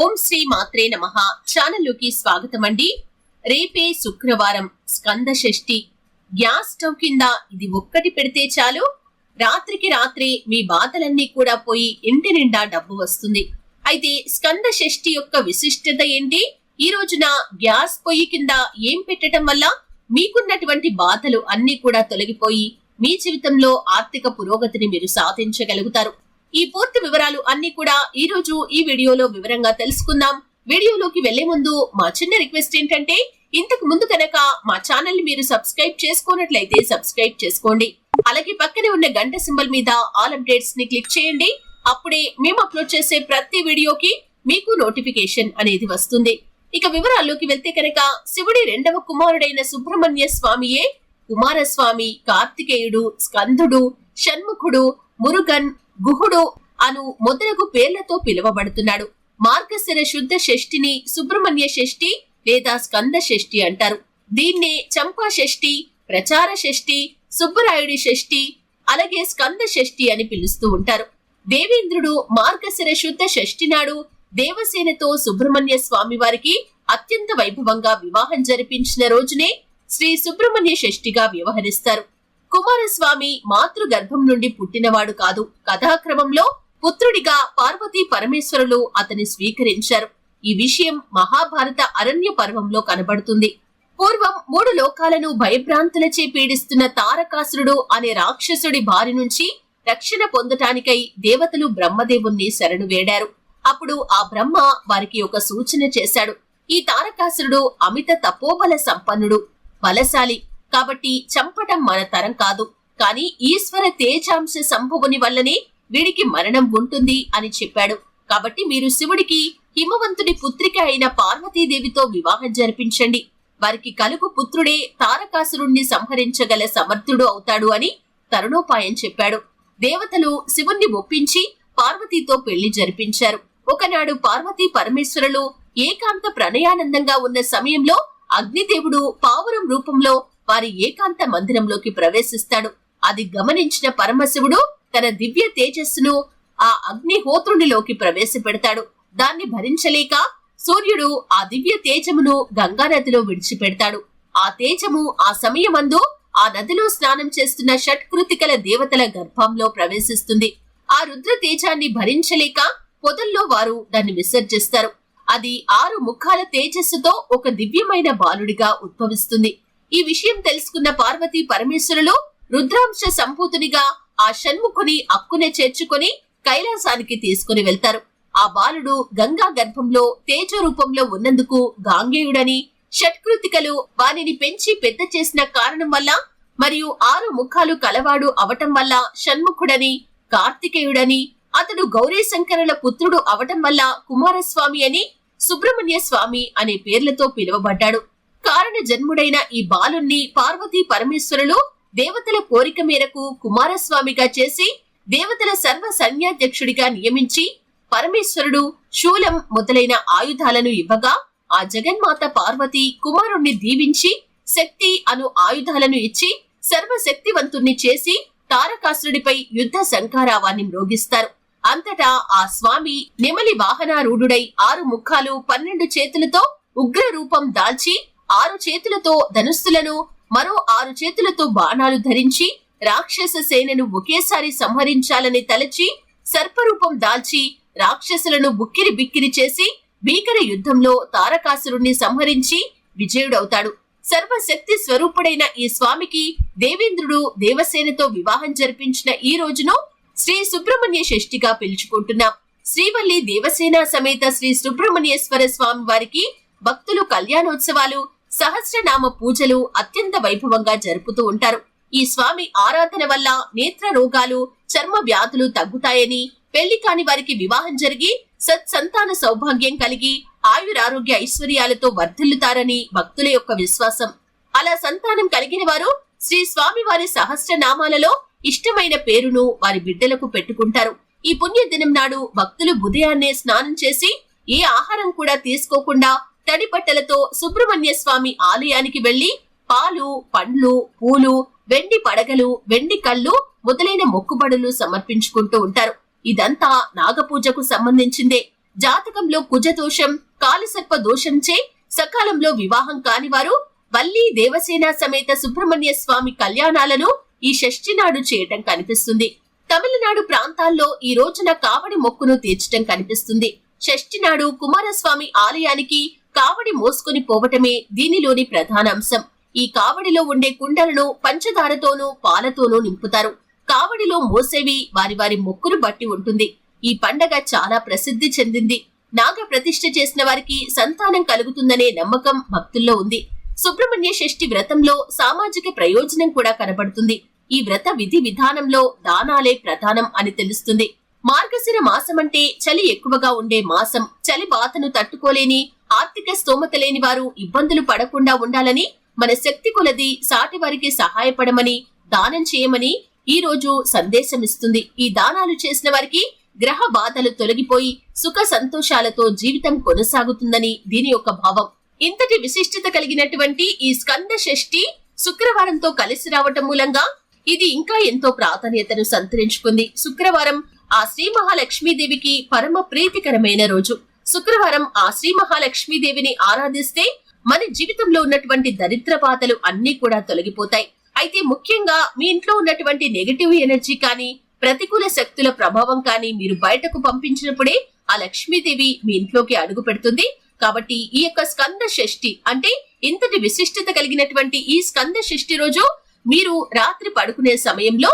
ఓం శ్రీ మాత్రే నమ. ఛానల్లోకి స్వాగతం అండి రేపే శుక్రవారం స్కంద షష్ఠి. గ్యాస్ స్టవ్ కింద ఇది ఒక్కటి పెడితే చాలు. రాత్రికి రాత్రి మీ బాధలన్నీ కూడా పోయి ఇంటి నిండా డబ్బు వస్తుంది. అయితే స్కంద షష్ఠి యొక్క విశిష్టత ఏంటి? ఈ రోజున గ్యాస్ పొయ్యి కింద ఏం పెట్టడం వల్ల మీకున్నటువంటి బాధలు అన్ని కూడా తొలగిపోయి మీ జీవితంలో ఆర్థిక పురోగతిని మీరు సాధించగలుగుతారు. ఈ పూర్తి వివరాలు అన్ని కూడా ఈ రోజు ఈ వీడియోలో వివరంగా తెలుసుకుందాం. వీడియోలోకి వెళ్ళే ముందు మా చిన్న రిక్వెస్ట్ ఏంటంటే ఇంతకు ముందు కనుక మా ఛానల్ మీరు సబ్స్క్రైబ్ చేసుకున్నట్లయితే సబ్స్క్రైబ్ చేసుకోండి. అలాగే పక్కనే ఉన్న గంట సింబల్ మీద ఆల్ అప్డేట్స్ని క్లిక్ చేయండి. అప్పుడే మేము అప్లోడ్ చేసే ప్రతి వీడియోకి మీకు నోటిఫికేషన్ అనేది వస్తుంది. ఇక వివరాల్లోకి వెళ్తే కనుక శివుడి రెండవ కుమారుడైన సుబ్రహ్మణ్య స్వామియే కుమారస్వామి కార్తికేయుడు స్కందుడు షణ్ముఖుడు మురుగన్ గుహుడు అను మొదలగు పేర్లతో పిలువబడుతున్నాడు. మార్గశిర శుద్ధ షష్ఠిని సుబ్రహ్మణ్య షష్ఠి లేదా స్కంద షష్ఠి అంటారు. దీన్నే చంపా షష్ఠి ప్రచార షష్ఠి సుబ్బరాయుడి షష్ఠి అలాగే స్కంద షష్ఠి అని పిలుస్తూ ఉంటారు. దేవేంద్రుడు మార్గశిర శుద్ధ షష్ఠి నాడు దేవసేనతో సుబ్రహ్మణ్య స్వామి వారికి అత్యంత వైభవంగా వివాహం జరిపించిన రోజునే శ్రీ సుబ్రహ్మణ్య షష్ఠిగా వ్యవహరిస్తారు. కుమారస్వామి మాతృ గర్భం నుండి పుట్టినవాడు కాదు. కథాక్రమంలో పుత్రుడిగా పార్వతీ పరమేశ్వరులు అతని స్వీకరించారు. ఈ విషయం మహాభారత అరణ్య పర్వంలో కనబడుతుంది. పూర్వం మూడు లోకాలను భయభ్రాంతులచే పీడిస్తున్న తారకాసురుడు అనే రాక్షసుడి బారి నుంచి రక్షణ పొందటానికై దేవతలు బ్రహ్మదేవుణ్ణి శరణు వేడారు. అప్పుడు ఆ బ్రహ్మ వారికి ఒక సూచన చేశాడు. ఈ తారకాసురుడు అమిత తపోబల సంపన్నుడు బలశాలి కాబట్టి చంపటం మన తరం కాదు. కాని ఈశ్వర తేజాంశ సంభవుని వల్లనే వీడికి మరణం ఉంటుంది అని చెప్పాడు. కాబట్టి మీరు శివుడికి హిమవంతుడి పుత్రిక అయిన పార్వతీదేవితో వివాహం జరిపించండి. వారికి కలుగు పుత్రుడే తారకాసురుణ్ణి సంహరించగల సమర్థుడు అవుతాడు అని తరుణోపాయం చెప్పాడు. దేవతలు శివుణ్ణి ఒప్పించి పార్వతీతో పెళ్ళి జరిపించారు. ఒకనాడు పార్వతీ పరమేశ్వరులు ఏకాంత ప్రణయానందంగా ఉన్న సమయంలో అగ్నిదేవుడు పావురం రూపంలో వారి ఏకాంత మందిరంలోకి ప్రవేశిస్తాడు. అది గమనించిన పరమశివుడు తన దివ్య తేజస్సును ఆ అగ్నిహోత్రునిలోకి ప్రవేశపెడతాడు. దాన్ని భరించలేక సూర్యుడు ఆ దివ్య తేజమును గంగానదిలో విడిచిపెడతాడు. ఆ తేజము ఆ సమయమందు ఆ నదిలో స్నానం చేస్తున్న షట్కృతికల దేవతల గర్భంలో ప్రవేశిస్తుంది. ఆ రుద్ర తేజాన్ని భరించలేక పొదల్లో వారు దాన్ని విసర్జిస్తారు. అది ఆరు ముఖాల తేజస్సుతో ఒక దివ్యమైన బాలుడిగా ఉద్భవిస్తుంది. ఈ విషయం తెలుసుకున్న పార్వతీ పరమేశ్వరులు రుద్రాంశ సంపూతునిగా ఆ షణ్ముఖుని అక్కునే చేర్చుకుని కైలాసానికి తీసుకుని వెళ్తారు. ఆ బాలుడు గంగా గర్భంలో తేజ రూపంలో ఉన్నందుకు గాంగేయుడని షట్కృతికలు వానిని పెంచి పెద్ద చేసిన కారణం వల్ల మరియు ఆరు ముఖాలు కలవాడు అవటం వల్ల షణ్ముఖుడని కార్తికేయుడని అతడు గౌరీ శంకరుల పుత్రుడు అవటం వల్ల కుమారస్వామి అని సుబ్రహ్మణ్య స్వామి అనే పేర్లతో పిలువబడ్డాడు. కారణ జన్ముడైన ఈ బాలుణ్ణి పార్వతీ పరమేశ్వరులు దేవతల కోరిక మేరకు కుమారస్వామిగా చేసి దేవతల సర్వ సైన్యాధ్యక్షుడిగా నియమించి పరమేశ్వరుడు శూలం మొదలైన ఆయుధాలను ఇవ్వగా ఆ జగన్మాత పార్వతి కుమారుణ్ణి దీవించి శక్తి అను ఆయుధాలను ఇచ్చి సర్వశక్తివంతుణ్ణి చేసి తారకాసురుడిపై యుద్ధ శంఖారావాన్ని మ్రోగిస్తారు. అంతటా ఆ స్వామి నెమలి వాహనారూఢుడై ఆరు ముఖాలు పన్నెండు చేతులతో ఉగ్ర రూపం దాల్చి ఆరు చేతులతో ధనుస్సులను మరో ఆరు చేతులతో బాణాలు ధరించి రాక్షస సేనను ఒకేసారి సంహరించాలని తలచి సర్పరూపం దాల్చి రాక్షసులను బుక్కిరి బిక్కిరి చేసి భీకర యుద్ధంలో తారకాసురుణ్ణి సంహరించి విజయుడవుతాడు. సర్వశక్తి స్వరూపుడైన ఈ స్వామికి దేవేంద్రుడు దేవసేనతో వివాహం జరిపించిన ఈ రోజును శ్రీ సుబ్రహ్మణ్య షష్ఠిగా పిలుచుకుంటున్నాం. శ్రీవల్లి దేవసేన సమేత శ్రీ సుబ్రహ్మణ్యేశ్వర స్వామి వారికి భక్తులు కళ్యాణోత్సవాలు సహస్రనామ పూజలు అత్యంత వైభవంగా జరుపుతూ ఉంటారు. ఈ స్వామి ఆరాధన వల్ల నేత్ర రోగాలు చర్మ వ్యాధులు తగ్గుతాయని పెళ్ళి కాని వారికి వివాహం జరిగి సత్సంతాన సౌభాగ్యం కలిగి ఆయురారోగ్య ఐశ్వర్యాలతో వర్ధిల్లుతారని భక్తుల యొక్క విశ్వాసం. అలా సంతానం కలిగిన వారు శ్రీ స్వామి వారి సహస్రనామాలలో ఇష్టమైన పేరును వారి బిడ్డలకు పెట్టుకుంటారు. ఈ పుణ్య దినం నాడు భక్తులు ఉదయాన్నే స్నానం చేసి ఏ ఆహారం కూడా తీసుకోకుండా తడిపట్టలతో సుబ్రహ్మణ్య స్వామి ఆలయానికి వెళ్ళి పాలు పండ్లు పూలు వెండి పడగలు వెండి కళ్ళు మొదలైన మొక్కుబడులు సమర్పించుకుంటూ ఉంటారు. ఇదంతా నాగపూజకు సంబంధించిందే. జాతకంలో కుజ దోషం కాలసర్ప దోషంచే సకాలంలో వివాహం కాని వారు వల్లి దేవసేన సమేత సుబ్రహ్మణ్య స్వామి కళ్యాణాలను ఈ షష్ఠి నాడు చేయటం కనిపిస్తుంది. తమిళనాడు ప్రాంతాల్లో ఈ రోజున కావడి మొక్కును తీర్చటం కనిపిస్తుంది. షష్ఠి నాడు కుమారస్వామి ఆలయానికి కావడి మోసుకొని పోవటమే దీనిలోని ప్రధాన అంశం. ఈ కావడిలో ఉండే కుండలను పంచదారతోనూ పాలతోనూ నింపుతారు. కావడిలో మోసేవి వారి వారి మొక్కును బట్టి ఉంటుంది. ఈ పండగ చాలా ప్రసిద్ధి చెందింది. నాగ ప్రతిష్ఠ చేసిన వారికి సంతానం కలుగుతుందనే నమ్మకం భక్తుల్లో ఉంది. సుబ్రహ్మణ్య షష్ఠి వ్రతంలో సామాజిక ప్రయోజనం కూడా కనబడుతుంది. ఈ వ్రత విధి విధానంలో దానాలే ప్రధానం అని తెలుస్తుంది. మార్గశిర మాసం అంటే చలి ఎక్కువగా ఉండే మాసం. చలి బాధను తట్టుకోలేని ఆర్థిక స్తోమత లేని వారు ఇబ్బందులు పడకుండా ఉండాలని మన శక్తి కొలది సాటి వారికి సహాయపడమని దానం చేయమని ఈ రోజు సందేశం ఇస్తుంది. ఈ దానాలు చేసిన వారికి గ్రహ బాధలు తొలగిపోయి సుఖ సంతోషాలతో జీవితం కొనసాగుతుందని దీని యొక్క భావం. ఇంతటి విశిష్టత కలిగినటువంటి ఈ స్కంద షష్ఠి శుక్రవారంతో కలిసి రావటం మూలంగా ఇది ఇంకా ఎంతో ప్రాధాన్యతను సంతరించుకుంది. శుక్రవారం ఆ శ్రీ మహాలక్ష్మీదేవికి పరమ ప్రీతికరమైన రోజు. శుక్రవారం ఆ శ్రీ మహాలక్ష్మీదేవిని ఆరాధిస్తే మన జీవితంలో ఉన్నటువంటి దరిద్ర బాధలు అన్ని కూడా తొలగిపోతాయి. అయితే ముఖ్యంగా మీ ఇంట్లో ఉన్నటువంటి నెగటివ్ ఎనర్జీ కానీ ప్రతికూల శక్తుల ప్రభావం కానీ మీరు బయటకు పంపించినప్పుడే ఆ లక్ష్మీదేవి మీ ఇంట్లోకి అడుగు పెడుతుంది. కాబట్టి ఈ యొక్క స్కంద షష్ఠి అంటే ఇంతటి విశిష్టత కలిగినటువంటి ఈ స్కంద షష్ఠి రోజు మీరు రాత్రి పడుకునే సమయంలో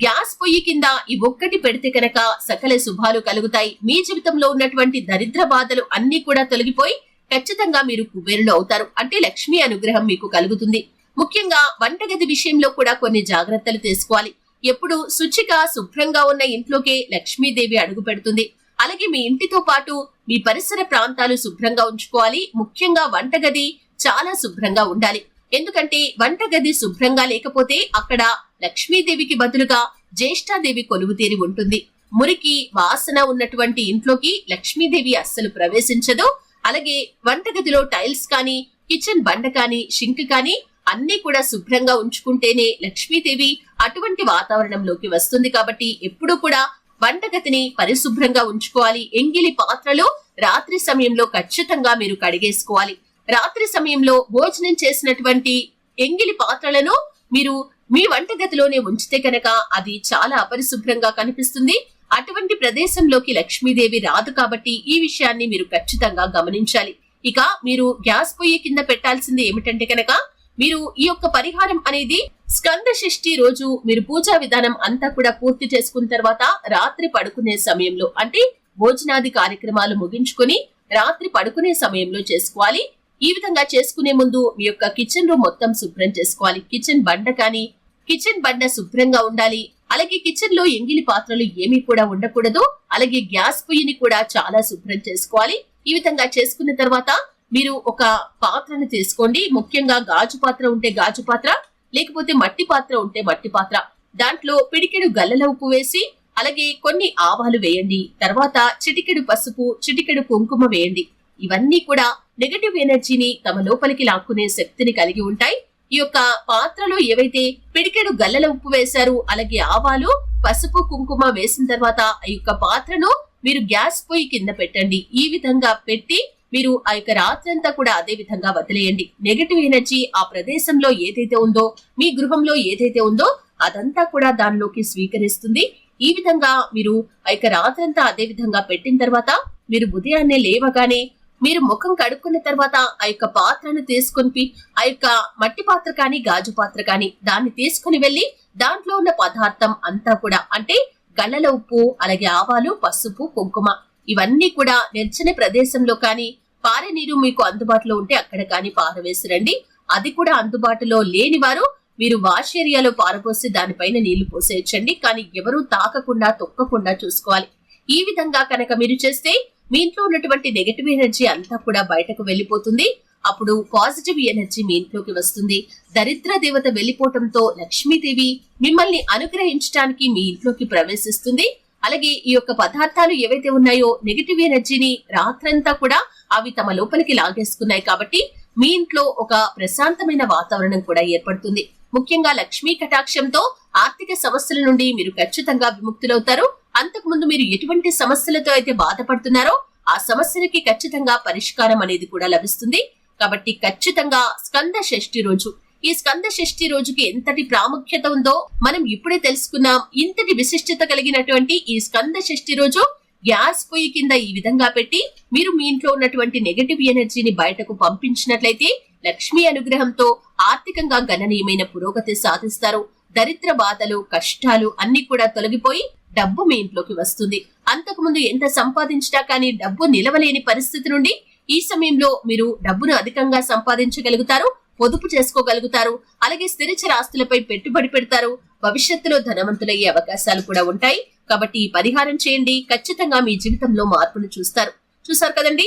గ్యాస్ పొయ్యి కింద ఈ ఒక్కటి పెడితే కనుక సకల శుభాలు కలుగుతాయి. మీ జీవితంలో ఉన్నటువంటి దరిద్ర బాధలు అన్ని కూడా తొలగిపోయి ఖచ్చితంగా మీరు కుబేరులు అవుతారు. అంటే లక్ష్మీ అనుగ్రహం మీకు కలుగుతుంది. ముఖ్యంగా వంటగది విషయంలో కూడా కొన్ని జాగ్రత్తలు తీసుకోవాలి. ఎప్పుడు శుచిగా శుభ్రంగా ఉన్న ఇంట్లోకే లక్ష్మీదేవి అడుగు పెడుతుంది. అలాగే మీ ఇంటితో పాటు మీ పరిసర ప్రాంతాలు శుభ్రంగా ఉంచుకోవాలి. ముఖ్యంగా వంటగది చాలా శుభ్రంగా ఉండాలి. ఎందుకంటే వంటగది శుభ్రంగా లేకపోతే అక్కడ లక్ష్మీదేవికి బదులుగా జ్యేష్ఠాదేవి కొలువు తీరి ఉంటుంది. మురికి వాసన ఉన్నటువంటి ఇంట్లోకి లక్ష్మీదేవి అస్సలు ప్రవేశించదు. అలాగే వంటగదిలో టైల్స్ కానీ కిచెన్ బండ కానీ షింక్ కానీ అన్ని కూడా శుభ్రంగా ఉంచుకుంటేనే లక్ష్మీదేవి అటువంటి వాతావరణంలోకి వస్తుంది కాబట్టి ఎప్పుడూ కూడా వంటగదిని పరిశుభ్రంగా ఉంచుకోవాలి. ఎంగిలి పాత్రలు రాత్రి సమయంలో ఖచ్చితంగా మీరు కడిగేసుకోవాలి. రాత్రి సమయంలో భోజనం చేసినటువంటి ఎంగిలి పాత్రలను మీరు మీ వంటగదిలోనే ఉంచితే కనుక అది చాలా అపరిశుభ్రంగా కనిపిస్తుంది. అటువంటి ప్రదేశంలోకి లక్ష్మీదేవి రాదు కాబట్టి ఈ విషయాన్ని మీరు ఖచ్చితంగా గమనించాలి. ఇక మీరు గ్యాస్ పొయ్యి కింద పెట్టాల్సింది ఏమిటంటే కనుక మీరు ఈ యొక్క పరిహారం అనేది స్కంద షష్ఠి రోజు మీరు పూజా విధానం అంతా కూడా పూర్తి చేసుకున్న తర్వాత రాత్రి పడుకునే సమయంలో అంటే భోజనాది కార్యక్రమాలు ముగించుకొని రాత్రి పడుకునే సమయంలో చేసుకోవాలి. ఈ విధంగా చేసుకునే ముందు మీ యొక్క కిచెన్ రూమ్ మొత్తం శుభ్రం చేసుకోవాలి. కిచెన్ బండ కానీ కిచెన్ బండ శుభ్రంగా ఉండాలి. అలాగే కిచెన్లో ఎంగిలి పాత్రలు ఏమీ కూడా ఉండకూడదు. అలాగే గ్యాస్ పొయ్యిని కూడా చాలా శుభ్రం చేసుకోవాలి. ఈ విధంగా చేసుకున్న తర్వాత మీరు ఒక పాత్రను తీసుకోండి. ముఖ్యంగా గాజు పాత్ర ఉంటే గాజు పాత్ర లేకపోతే మట్టి పాత్ర ఉంటే మట్టి పాత్ర. దాంట్లో పిడికెడు గల్లల ఉప్పు వేసి అలాగే కొన్ని ఆవాలు వేయండి. తర్వాత చిటికెడు పసుపు చిటికెడు కుంకుమ వేయండి. ఇవన్నీ కూడా నెగటివ్ ఎనర్జీని తమ లోపలికి లాక్కునే శక్తిని కలిగి ఉంటాయి. ఈ యొక్క పాత్రలో ఏవైతే పిడికెడు గల్లల ఉప్పు వేశారు అలాగే ఆవాలు పసుపు కుంకుమ వేసిన తర్వాత ఆ యొక్క పాత్రను మీరు గ్యాస్ పొయ్యి కింద పెట్టండి. ఈ విధంగా పెట్టి మీరు ఆ యొక్క రాత్రంతా కూడా అదే విధంగా వదిలేయండి. నెగటివ్ ఎనర్జీ ఆ ప్రదేశంలో ఏదైతే ఉందో మీ గృహంలో ఏదైతే ఉందో అదంతా కూడా దానిలోకి స్వీకరిస్తుంది. ఈ విధంగా మీరు ఆ యొక్క రాత్రంతా అదే విధంగా పెట్టిన తర్వాత మీరు ఉదయాన్నే లేవగానే మీరు ముఖం కడుక్కున్న తర్వాత ఆ యొక్క పాత్రను తీసుకొని ఆ యొక్క మట్టి పాత్ర కానీ గాజు పాత్ర కానీ దాన్ని తీసుకుని వెళ్ళి దాంట్లో ఉన్న పదార్థం అంతా కూడా అంటే గళ్ళల ఉప్పు అలాగే ఆవాలు పసుపు కుంకుమ ఇవన్నీ కూడా నిర్జన ప్రదేశంలో కానీ పారే నీరు మీకు అందుబాటులో ఉంటే అక్కడ కానీ పారవేసిరండి. అది కూడా అందుబాటులో లేని వారు మీరు వాష్ ఏరియాలో పారపోసి దానిపైన నీళ్ళు పోసేయచ్చండి. కానీ ఎవరూ తాకకుండా తొక్కకుండా చూసుకోవాలి. ఈ విధంగా కనుక మీరు చేస్తే మీ ఇంట్లో ఉన్నటువంటి నెగటివ్ ఎనర్జీ అంతా కూడా బయటకు వెళ్ళిపోతుంది. అప్పుడు పాజిటివ్ ఎనర్జీ మీ ఇంట్లోకి వస్తుంది. దరిద్ర దేవత వెళ్ళిపోవటంతో లక్ష్మీదేవి మిమ్మల్ని అనుగ్రహించడానికి మీ ఇంట్లోకి ప్రవేశిస్తుంది. అలాగే ఈ యొక్క పదార్థాలు ఏవైతే ఉన్నాయో నెగటివ్ ఎనర్జీని రాత్రంతా కూడా అవి తమ లోపలికి లాగేసుకున్నాయి కాబట్టి మీ ఇంట్లో ఒక ప్రశాంతమైన వాతావరణం కూడా ఏర్పడుతుంది. ముఖ్యంగా లక్ష్మీ కటాక్షంతో ఆర్థిక సమస్యల నుండి మీరు ఖచ్చితంగా విముక్తులవుతారు. అంతకుముందు మీరు ఎటువంటి సమస్యలతో అయితే బాధపడుతున్నారో ఆ సమస్యలకి ఖచ్చితంగా పరిష్కారం అనేది కూడా లభిస్తుంది. కాబట్టి ఖచ్చితంగా స్కంద షష్ఠి రోజు. ఈ స్కంద షష్ఠి రోజుకి ఎంతటి ప్రాముఖ్యత ఉందో మనం ఇప్పుడే తెలుసుకున్నాం ఇంతటి విశిష్టత కలిగినటువంటి ఈ స్కంద షష్ఠి రోజు గ్యాస్ పొయ్యి కింద ఈ విధంగా పెట్టి మీరు మీ ఇంట్లో ఉన్నటువంటి నెగటివ్ ఎనర్జీని బయటకు పంపించినట్లయితే లక్ష్మీ అనుగ్రహంతో ఆర్థికంగా గణనీయమైన పురోగతి సాధిస్తారు. దరిద్ర బాధలు కష్టాలు అన్ని కూడా తొలగిపోయి డబ్బు మీ ఇంట్లోకి వస్తుంది. అంతకుముందు ఎంత సంపాదించినా కానీ డబ్బు నిలవలేని పరిస్థితి నుండి ఈ సమయంలో మీరు డబ్బును అధికంగా సంపాదించగలుగుతారు పొదుపు చేసుకోగలుగుతారు అలాగే స్థిరచర ఆస్తులపై పెట్టుబడి పెడతారు. భవిష్యత్తులో ధనవంతులయ్యే అవకాశాలు కూడా ఉంటాయి. కాబట్టి ఈ పరిహారం చేయండి. ఖచ్చితంగా మీ జీవితంలో మార్పును చూస్తారు. చూసారు కదండి?